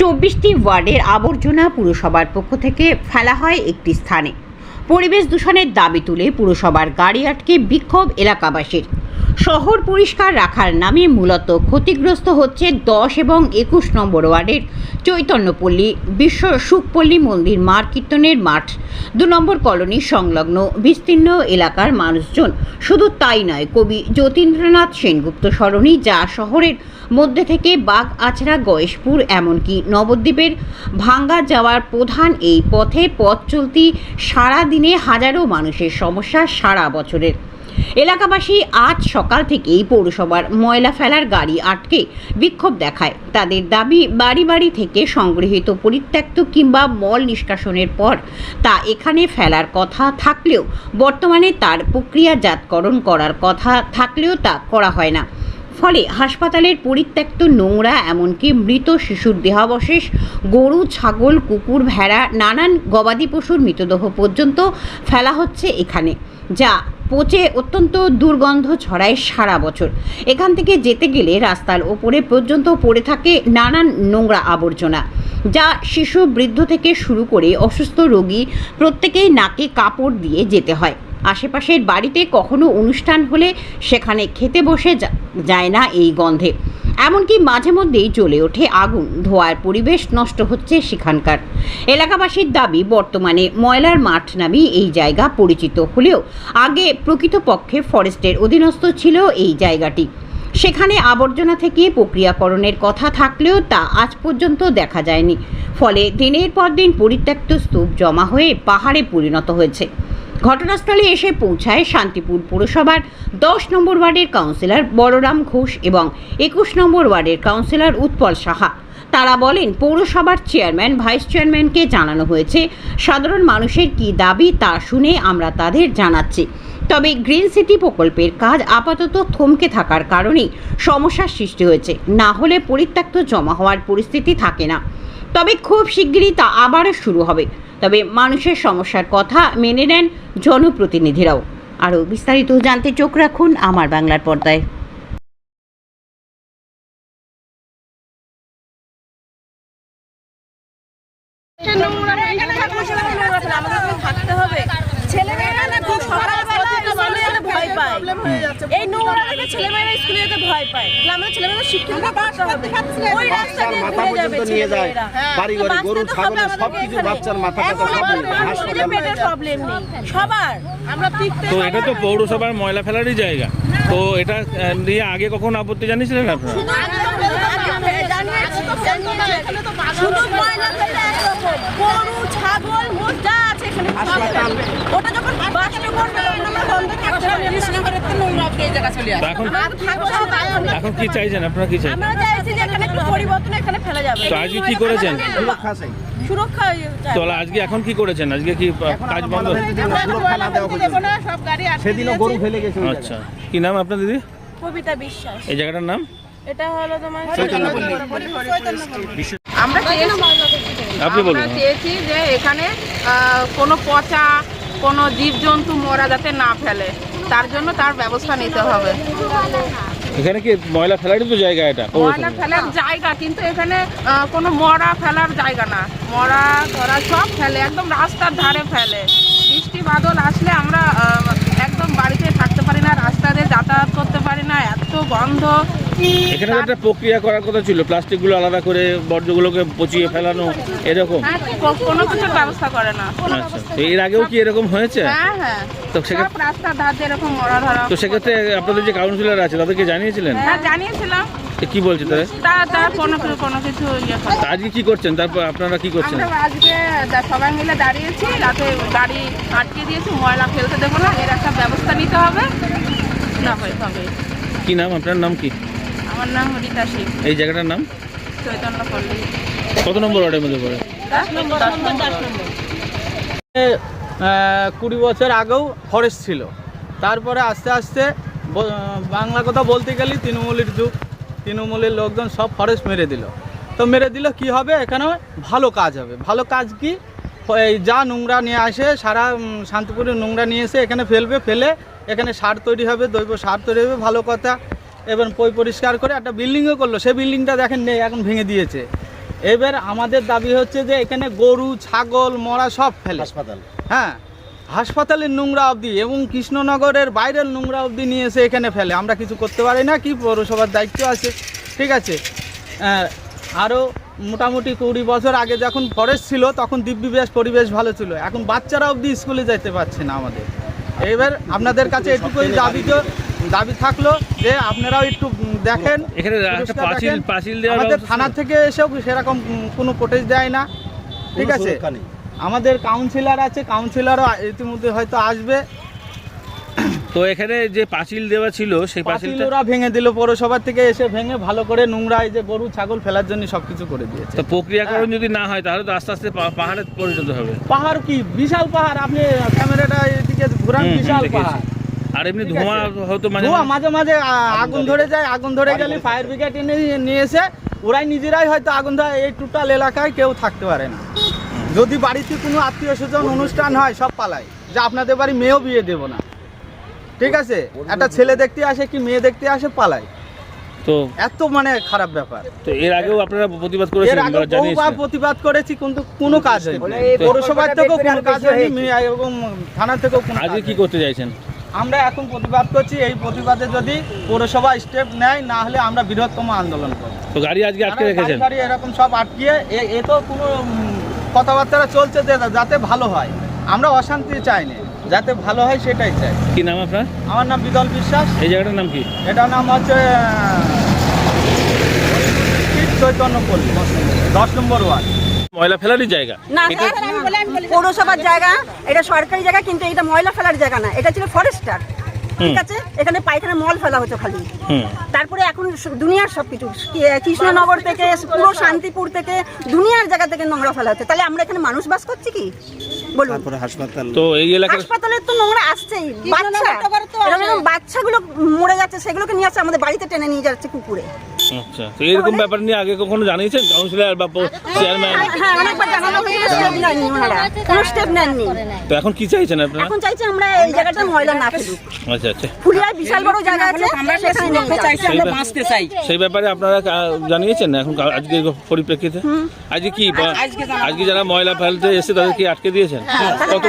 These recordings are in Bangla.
চব্বিশটি ওয়ার্ডের আবর্জনা পুরসভার পক্ষ থেকে ফেলা হয় একটি স্থানে। পরিবেশ দূষণের দাবি তুলে পুরসভার গাড়ি আটকে বিক্ষোভ এলাকাবাসীর। শহর পরিষ্কার রাখার নামে মূলত ক্ষতিগ্রস্ত হচ্ছে দশ এবং একুশ নম্বর ওয়ার্ডের চৈতন্যপল্লী বিশ্ব সুখপল্লী মন্দির মার কীর্তনের মাঠ। দু নম্বর কলোনি সংলগ্ন বিস্তীর্ণ এলাকার মানুষজন। শুধু তাই নয়, কবি যতীন্দ্রনাথ সেনগুপ্ত সরণি যা শহরের মধ্যে থেকে বাঘ, আছড়া, গয়েশপুর, এমনকি নবদ্বীপের ভাঙ্গা যাওয়ার প্রধান এই পথে পথ চলতি সারা দিনে হাজারো মানুষের সমস্যা সারা বছরের। এলাকাবাসী আজ সকাল থেকেই পৌরসভার ময়লা ফেলার গাড়ি আটকে বিক্ষোভ দেখায়। তাদের দাবি, বাড়ি বাড়ি থেকে সংগৃহীত পরিত্যক্ত কিংবা মল নিষ্কাশনের পর তা এখানে ফেলার কথা থাকলেও বর্তমানে তার প্রক্রিয়াজাতকরণ করার কথা থাকলেও তা করা হয় না। ফলে হাসপাতালের পরিত্যক্ত নোংরা এমনকি মৃত শিশুর দেহাবশেষ, গরু, ছাগল, কুকুর, ভেড়া, নানান গবাদি পশুর মৃতদেহ পর্যন্ত ফেলা হচ্ছে এখানে, যা পচে অত্যন্ত দুর্গন্ধ ছড়ায় সারা বছর। এখান থেকে যেতে গেলে রাস্তার ওপরে পর্যন্ত পড়ে থাকে নানান নোংরা আবর্জনা, যা শিশু বৃদ্ধ থেকে শুরু করে অসুস্থ রোগী প্রত্যেকেই নাকে কাপড় দিয়ে যেতে হয়। আশেপাশের বাড়িতে কখনো অনুষ্ঠান হলে সেখানে খেতে বসে যায় না এই গন্ধে। এমনকি মাঝে মধ্যেই জ্বলে ওঠে আগুন। ধোয়ার পরিবেশ নষ্ট হচ্ছে সেখানকার। এলাকাবাসীর দাবি, বর্তমানে ময়লার মাঠ নামেই এই জায়গা পরিচিত হলেও আগে প্রকৃতপক্ষে ফরেস্টের অধীনস্থ ছিল এই জায়গাটি। সেখানে আবর্জনা থেকে প্রক্রিয়াকরণের কথা থাকলেও তা আজ পর্যন্ত দেখা যায়নি। ফলে দিনের পর দিন পরিত্যক্ত স্তূপ জমা হয়ে পাহাড়ে পরিণত হয়েছে। ঘটনাস্থলে এসে পৌঁছায় শান্তিপুর পুরসভার দশ নম্বর ওয়ার্ডের কাউন্সিলর বড়রাম ঘোষ এবং একুশ নম্বর ওয়ার্ডের কাউন্সিলর উৎপল সাহা। তারা বলেন, পৌরসভার চেয়ারম্যান, ভাইস চেয়ারম্যানকে জানানো হয়েছে, সাধারণ মানুষের কী দাবি তা শুনে আমরা তাদের জানাচ্ছি। তবে গ্রিন সিটি প্রকল্পের কাজ আপাতত থমকে থাকার কারণেই সমস্যার সৃষ্টি হয়েছে। না হলে পরিত্যক্ত জমা হওয়ার পরিস্থিতি থাকে না। তবে খুব শিগগিরই তা আবারও শুরু হবে। তবে মানুষের সমস্যার কথা মেনে নেন জনপ্রতিনিধিরাও। আরও বিস্তারিত জানতে চোখ রাখুন আমার বাংলার পর্দায় নোংরা এখানে থাকলে সেখানে নোংরা ফেলে আমাদের এখানে থাকতে হবে ছেলেমেয়েরা না খুব সকালবেলা স্কুলে যেতে ভয় পায় এই নোংরা থেকে ছেলেমেয়েরা স্কুলে যেতে ভয় পায় তাহলে আমাদের ছেলেমেয়েরা হবে। ওই রাস্তা দিয়ে ঘুরে যাবে পর্যন্ত নিয়ে যায়। বাড়ি বাড়ি গরু বাঁচতে তো হবে ছাগল সব আমাদেরকে কিছু এখানে। বাচ্চার মাথা কাটা সব আমাদের মানুষের হাসপাতাল পেটের প্রবলেম নেই। সবার। আমরা তো এটা তো পৌরসভার ময়লা ফেলারই জায়গা। তো এটা নিয়ে আগে কখন আপত্তি জানিয়েছিলেন আপনারা? শুধু ময়লা ফেলে একরকম। গরু ছাগল মোষ যা আছে এখানে ওটা যখন বাসটা করবে তখন আমরা বন্ধ থাকতে হবে নোংরা এই জায়গা চলে তো এখন কি চাইছেন? আপনারা কি চাইছেন? আমরা চাইছি যে এখানে একটু পরিবর্তন এখানে ফেলা যাবে। তো আজকে কি করেছেন? সুরক্ষা চাই। সুরক্ষা তো আজকে এখন কি করেছেন? আজকে কি কাজ বন্ধ? সেদিনও গরু ফেলে গেছে আচ্ছা। কি নাম আপনার দিদি? কবিতা বিশ্বাস। এই জায়গাটার নাম? এটা হলো তোমার আমরা আপনি বলুন। আমরা চেয়েছি যে এখানে আহ, কোনো পচা কোনো জীবজন্তু মরা যাতে না ফেলে। তার জন্য তার ব্যবস্থা নিতে হবে। এখানে কি ময়লা ফেলারই তো জায়গা এটা? ময়লা ফেলার জায়গা কিন্তু এখানে কোনো মরা ফেলার জায়গা না। মরা ধরা সব ফেলে একদম রাস্তার ধারে ফেলে। বৃষ্টি বাদল আসলে আমরা একদম বাড়িতে থাকতে পারি না রাস্তা দিয়ে যাতায়াত করতে পারি না এত গন্ধ। এখানে একটা প্রক্রিয়া করার কথা ছিল। প্লাস্টিকগুলো আলাদা করে বর্জ্যগুলোকে পচিয়ে ফেলানো এরকম? হ্যাঁ, কোনো কিছুর ব্যবস্থা করে না। আচ্ছা এর আগেও কি এরকম হয়েছে? হ্যাঁ হ্যাঁ। তো সেক্ষেত্রে সব ধার এরকম মরা ধরা তো সেক্ষেত্রে আপনাদের যে কাউন্সিলর আছে তাদেরকে জানিয়েছিলেন? হ্যাঁ জানিয়েছিলাম। কি বলছে তারা? তা তা কোনো কোনো কিছু ইয়ে আজকে কি করছেন? তারপর আপনারা কি করছেন? আজকে সবাই মিলে দাঁড়িয়েছি রাতে গাড়ি আটকে দিয়েছি ময়লা ফেলতে দেবো না এর একটা ব্যবস্থা নিতে হবে। না হয় তবে কি নাম? আপনার নাম কি? আমার নাম রীতা সিং এই জায়গাটার নাম? চৈতন্য পল্লী। কত নম্বর ওয়ার্ডের মধ্যে পড়ে? দশ নম্বর দশ নম্বর। কুড়ি বছর আগেও ফরেস্ট ছিল। তারপরে আস্তে আস্তে বাংলা কথা বলতে গেলে তৃণমূলের যুগ। তৃণমূলের লোকজন সব ফরেস্ট মেরে দিল। তো মেরে দিল কি হবে? এখানে ভালো কাজ হবে। ভালো কাজ কি? এই যা নোংরা নিয়ে আসে সারা উম, শান্তিপুরে নোংরা নিয়ে এসে এখানে ফেলবে ফেলে এখানে সার তৈরি হবে দৈব সার তৈরি হবে ভালো কথা। এবার পই পরিষ্কার করে একটা বিল্ডিংও করল। সেই বিল্ডিংটা দেখেন নেই এখন ভেঙে দিয়েছে। এবার আমাদের দাবি হচ্ছে যে এখানে গরু ছাগল মরা সব ফেলে। হাসপাতাল। হ্যাঁ হাসপাতালের নোংরা অবধি এবং কৃষ্ণনগরের বাইরের নোংরা অবধি নিয়ে এসে এখানে ফেলে। আমরা কিছু করতে পারি না কি পৌরসভার দায়িত্ব আছে? ঠিক আছে। আরও মোটামুটি কুড়ি বছর আগে যখন ফরেস্ট ছিল তখন দিব্যিবেশ পরিবেশ ভালো ছিল। এখন বাচ্চারা অবধি স্কুলে যেতে পারছে না আমাদের। এবার আপনাদের কাছে এটুকুই দাবি তো দাবি থাকল যে আপনারাও একটু দেখেন এখানে একটা পাঁচিল পাঁচিল দেওয়ার আমাদের থানা থেকে এসেও সেরকম কোনো কোটেজ দেয় না। ঠিক আছে? আমাদের কাউন্সিলর আছে কাউন্সিলরও ইতিমধ্যে হয়তো আসবে। তো এখানে যে পাঁচিল দেওয়া ছিল সেই পাঁচিল পাঁচিলটা ওরা ভেঙে দিল পৌরসভা থেকে এসে ভেঙে ভালো করে নোংরা এই যে গরু ছাগল ফেলার জন্য সবকিছু করে দিয়েছে। তো প্রক্রিয়াকরণ যদি না হয় তাহলে তো আস্তে আস্তে পা- পাহাড়ে পরিণত হবে। পাহাড় কি? বিশাল পাহাড়। আপনি ক্যামেরাটা এদিকে ঘুরান বিশাল পাহাড়। আর এমনি ধোঁয়া আছে। হতো মাঝে ধোঁয়া মাঝে? মাঝে আগুন ধরে যায় আগুন ধরে গেলে ফায়ার ব্রিগেড এনে নিয়ে এসে ওরাই নিজেরাই হয়তো আগুন ধরে এই টোটাল এলাকায় কেউ থাকতে পারে না। যদি বাড়িতে কোনো আত্মীয় স্বজন অনুষ্ঠান হয় সব পালায়। যে আপনাদের বাড়ি মেয়েও বিয়ে দেব না। ঠিক আছে? একটা ছেলে দেখতে আসে কি মেয়ে দেখতে আসে পালায়। তো এত মানে খারাপ ব্যাপার। তো এর আগেও আপনারা প্রতিবাদ এর আগে বা বহুবার প্রতিবাদ করেছি কিন্তু কোনো কাজ হয়নি। পৌরসভার থেকেও কোনো কাজ হয়নি মেয়ে এবং থানা থেকেও কোনো আজকে কি করতে চাইছেন? আমরা এখন প্রতিবাদ করছি এই প্রতিবাদে যদি পৌরসভা স্টেপ নেয় না হলে আমরা বৃহত্তম আন্দোলন করব। তো গাড়ি আজকে আটকে রেখেছেন? গাড়ি এরকম সব আটকিয়ে এ- তো কোনো কথাবার্তা চলছে যে যাতে ভালো হয়। আমরা অশান্তি চাই না যাতে ভালো হয় সেটাই চাই। কি নাম আপনার? আমার নাম বিদল বিশ্বাস। এই জায়গাটার নাম কি? এটার নাম হচ্ছে আহ, চৈতন্য পল্লী দশ নম্বর ওয়ার্ড। ময়লা ফেলারই জায়গা। না পৌরসভার জায়গা এটা সরকারি জায়গা কিন্তু এটা ময়লা ফেলার জায়গা না এটা ছিল ফরেস্টার। ঠিক আছে? এখানে পায়খানা মল ফেলা হতো খালি। তারপরে এখন দুনিয়ার সবকিছু কি- কৃষ্ণনগর থেকে পুরো শান্তিপুর থেকে দুনিয়ার জায়গা থেকে নোংরা ফেলা হচ্ছে। তাহলে আমরা এখানে মানুষ বাস করছি কি? বলুন। হাসপাতাল। তো এই তো নোংরা আসছেই। বাচ্চা বাচ্চাগুলো মরে যাচ্ছে সেগুলোকে নিয়ে আসছে আমাদের বাড়িতে টেনে নিয়ে যাচ্ছে কুকুরে। আচ্ছা তো এরকম ব্যাপার নিয়ে আগে কখনো জানিয়েছেন কাউন্সিলর বা চেয়ারম্যান হ্যাঁ অনেকবার জানানো হয়েছিল স্টেপ নেননি ওনারা। কোনো স্টেপ নেননি। তো এখন কি চাইছেন আপনারা? এখন চাইছি আমরা এই জায়গাটা ময়লা না ফেলুক আচ্ছা আচ্ছা। বিশাল বড় জায়গা আছে সেখানে নিয়ে যাও। সেই ব্যাপ- সেই ব্যাপারে আপনারা জানিয়েছেন এখন আজকের পরিপ্রেক্ষিতে? আজকে কি আজকে যারা ময়লা ফেলতে এসে তাদের কি আটকে দিয়েছেন? কত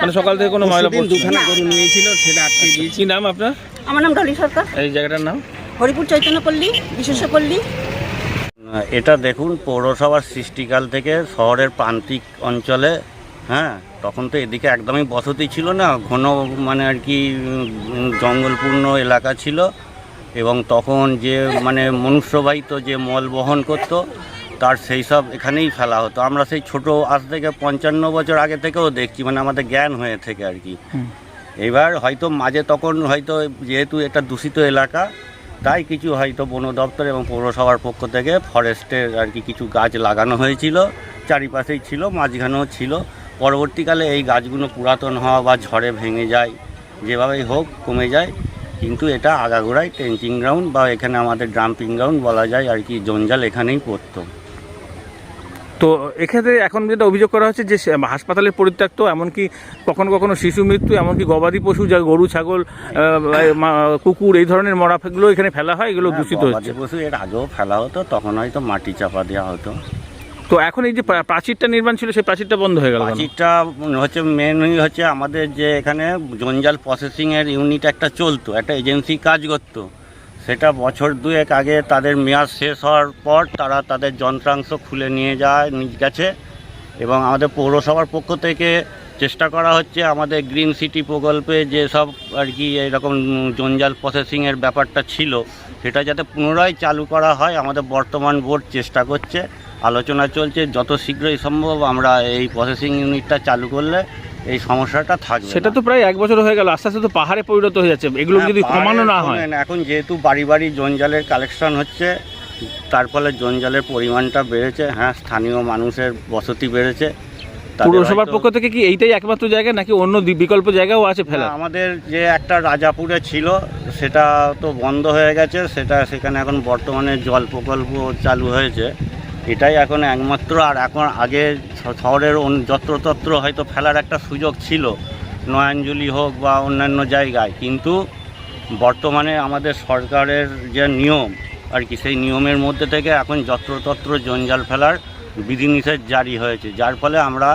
মানে সকাল থেকে কোনো ময়লা পড়ছে? না? গরু নিয়েছিল সেটা আটকে দিয়েছি। কি নাম আপনার? আমার নাম ডলি সরকার। এই জায়গাটার নাম? হরিপুর চৈতন্যপল্লী বিশেষপল্লী এটা দেখুন পৌরসভার সৃষ্টিকাল থেকে শহরের প্রান্তিক অঞ্চলে হ্যাঁ তখন তো এদিকে একদমই বসতি ছিল না ঘন মানে আর কি জঙ্গলপূর্ণ এলাকা ছিল। এবং তখন যে মানে মনুষ্যবাহিত যে মল বহন করতো তার সেই সব এখানেই ফেলা হতো। আমরা সেই ছোট আজ থেকে পঞ্চান্ন বছর আগে থেকেও দেখছি মানে আমাদের জ্ঞান হয়ে থেকে আর কি। এবার হয়তো মাঝে তখন হয়তো যেহেতু এটা দূষিত এলাকা তাই কিছু হয়তো বন দপ্তর এবং পৌরসভার পক্ষ থেকে ফরেস্টের আর কি কিছু গাছ লাগানো হয়েছিল, চারিপাশেই ছিল, মাঝখানেও ছিল। পরবর্তীকালে এই গাছগুলো পুরাতন হওয়া বা ঝড়ে ভেঙে যায়, যেভাবেই হোক কমে যায়। কিন্তু এটা আগাগোড়ায় ট্রেঞ্চিং গ্রাউন্ড বা এখানে আমাদের ড্রাম্পিং গ্রাউন্ড বলা যায় আর কি, জঞ্জাল এখানেই পড়তো। তো এক্ষেত্রে এখন যেটা অভিযোগ করা হচ্ছে যে হাসপাতালে পরিত্যক্ত এমনকি কখনো কখনো শিশু মৃত্যু এমনকি গবাদি পশু যা গরু ছাগল কুকুর এই ধরনের মরাগুলো এখানে ফেলা হয় এগুলো দূষিত হচ্ছে। পশু এর আগেও ফেলা হতো তখন হয়তো মাটি চাপা দেওয়া হতো। তো এখন এই যে প্রাচীরটা নির্মাণ ছিল সেই প্রাচীরটা বন্ধ হয়ে গেল? প্রাচীরটা হচ্ছে মেনলি হচ্ছে আমাদের যে এখানে জঞ্জাল প্রসেসিংয়ের ইউনিট একটা চলতো একটা এজেন্সি কাজ করতো। সেটা বছর দুয়েক আগে তাদের মেয়াদ শেষ হওয়ার পর তারা তাদের যন্ত্রাংশ খুলে নিয়ে যায় গেছে এবং আমাদের পৌরসভার পক্ষ থেকে চেষ্টা করা হচ্ছে আমাদের গ্রিন সিটি প্রকল্পে যে সব আর কি এরকম জঞ্জাল প্রসেসিংয়ের ব্যাপারটা ছিল, সেটা যাতে পুনরায় চালু করা হয়, আমাদের বর্তমান বোর্ড চেষ্টা করছে, আলোচনা চলছে, যত শীঘ্রই সম্ভব আমরা এই প্রসেসিং ইউনিটটা চালু করলে এই সমস্যাটা থাকবে সেটা তো প্রায় এক বছর হয়ে গেল আস্তে আস্তে তো পাহাড়ে পরিণত হয়ে যাচ্ছে। এগুলো হ্যাঁ, যদি কমানো না হয়। এখন যেহেতু বাড়ি বাড়ি জঞ্জালের কালেকশন হচ্ছে তার ফলে জঞ্জালের পরিমাণটা বেড়েছে। হ্যাঁ স্থানীয় মানুষের বসতি বেড়েছে। পুরসভার পক্ষ থেকে কি এইটাই একমাত্র জায়গা নাকি অন্য বিকল্প জায়গাও আছে ফেলা আমাদের যে একটা রাজাপুরে ছিল সেটা তো বন্ধ হয়ে গেছে। সেটা সেখানে এখন বর্তমানে জল প্রকল্প চালু হয়েছে। এটাই এখন একমাত্র আর এখন আগে শহরের যত্রতত্র হয়তো ফেলার একটা সুযোগ ছিল, নয়াঞ্জলি হোক বা অন্যান্য জায়গায়। কিন্তু বর্তমানে আমাদের সরকারের যে নিয়ম আর কি, সেই নিয়মের মধ্যে থেকে এখন যত্রতত্র জঞ্জাল ফেলার বিধিনিষেধ জারি হয়েছে। যার ফলে আমরা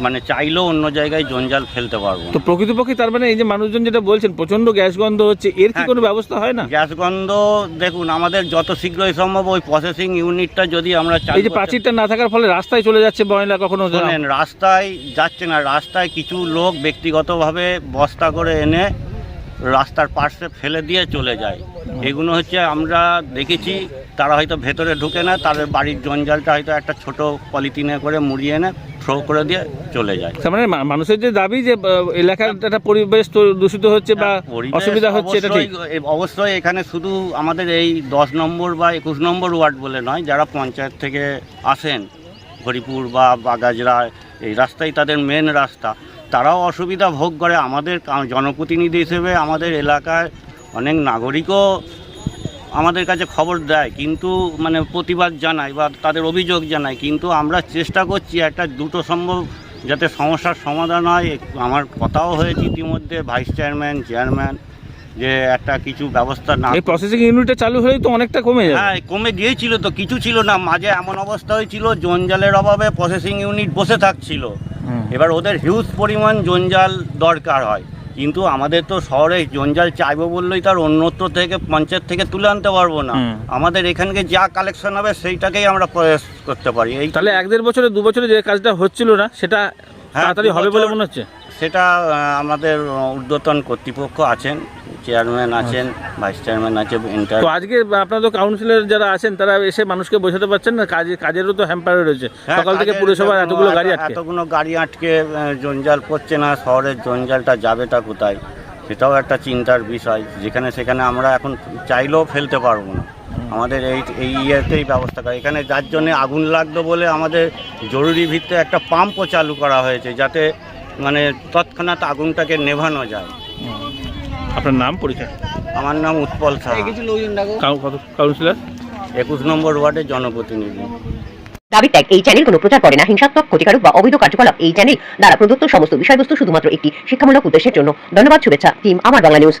মানে চাইলেও অন্য জায়গায় জঞ্জাল ফেলতে পারব তো প্রকৃতপক্ষে তার মানে এই যে মানুষজন যেটা বলছেন প্রচণ্ড গ্যাস গন্ধ হচ্ছে এর কি হ্যাঁ। কোনো ব্যবস্থা হয় না? গ্যাস গন্ধ দেখুন আমাদের যত শীঘ্রই সম্ভব ওই প্রসেসিং ইউনিটটা যদি আমরা চাই এই যে প্রাচীরটা না থাকার ফলে রাস্তায় চলে যাচ্ছে ময়লা কখনো? রাস্তায় যাচ্ছে না রাস্তায় কিছু লোক ব্যক্তিগতভাবে বস্তা করে এনে রাস্তার পাশে ফেলে দিয়ে চলে যায়। এগুলো হচ্ছে আমরা দেখেছি তারা হয়তো ভেতরে ঢুকে না তাদের বাড়ির জঞ্জালটা হয়তো একটা ছোট পলিথিনে করে মুড়িয়ে এনে থ্রো করে দিয়ে চলে যায়। তার মানে মানুষের যে দাবি যে এলাকার একটা পরিবেশ তো দূষিত হচ্ছে বা হ্যাঁ, অসুবিধা হচ্ছে এটা ঠিক। অবশ্যই এখানে শুধু আমাদের এই দশ নম্বর বা একুশ নম্বর ওয়ার্ড বলে নয় যারা পঞ্চায়েত থেকে আসেন হরিপুর বা বাগাজরা এই রাস্তাই তাদের মেন রাস্তা। তারাও অসুবিধা ভোগ করে। আমাদের জনপ্রতিনিধি হিসেবে আমাদের এলাকায় অনেক নাগরিকও আমাদের কাছে খবর দেয় কিন্তু মানে প্রতিবাদ জানায় বা তাদের অভিযোগ জানায়। কিন্তু আমরা চেষ্টা করছি একটা দুটো সম্ভব যাতে সমস্যার সমাধান হয়। আমার কথাও হয়েছে ইতিমধ্যে ভাইস চেয়ারম্যান চেয়ারম্যান যে একটা কিছু ব্যবস্থা না এই প্রসেসিং ইউনিটটা চালু হলেই তো অনেকটা কমে যাবে। হ্যাঁ কমে গিয়েছিল তো কিছু ছিল না। মাঝে এমন অবস্থা হয়েছিল জঞ্জালের অভাবে প্রসেসিং ইউনিট বসে থাকছিল। এবার ওদের হিউজ পরিমাণ জঞ্জাল দরকার হয়। কিন্তু আমাদের তো শহরে জঞ্জাল চাইব বললেই তার অন্যত্র থেকে পঞ্চায়েত থেকে তুলে আনতে পারব না। আমাদের এখানকে যা কালেকশন হবে সেইটাকেই আমরা প্রয়াস করতে পারি। এই তাহলে এক দেড় বছরে দু বছরে যে কাজটা হচ্ছিল না সেটা হ্যাঁ, তাড়াতাড়ি হবে বলে মনে হচ্ছে? সেটা আমাদের ঊর্ধ্বতন কর্তৃপক্ষ আছেন। চেয়ারম্যান আছেন ভাইস চেয়ারম্যান আছে তো আজকে আপনাদের কাউন্সিলর যারা আছেন তারা এসে মানুষকে বোঝাতে পারছেন না কাজে কাজেরও তো হ্যাম্পার রয়েছে। হ্যাঁ, সকাল থেকে পুরসভার এতগুলো গাড়ি আটকে। এতগুলো গাড়ি আটকে জঞ্জাল পড়ছে না শহরের জঞ্জালটা যাবেটা কোথায়? সেটাও একটা চিন্তার বিষয়। যেখানে সেখানে আমরা এখন চাইলেও ফেলতে পারব না। আমাদের এই এই ইয়েতেই ব্যবস্থা করা। এখানে যার জন্য আগুন লাগতো বলে আমাদের জরুরি ভিত্তিতে একটা পাম্পও চালু করা হয়েছে যাতে মানে তৎক্ষণাৎ আগুনটাকে নেভানো যায়। আপনার নাম পরিচয়? আমার নাম উৎপল সাহা। কাউ- কাউন্সিলর একুশ নম্বর ওয়ার্ডের জনপ্রতিনিধি। দাবি ত্যাগ এই চ্যানেল কোনো প্রচার করে না হিংসাত্মক ক্ষতিকারক বা অবৈধ কার্যকলাপ এই চ্যানেল দ্বারা প্রদত্ত সমস্ত বিষয়বস্তু শুধুমাত্র একটি শিক্ষামূলক উদ্দেশ্যের জন্য। ধন্যবাদ শুভেচ্ছা টিম আমার বাংলা নিউজ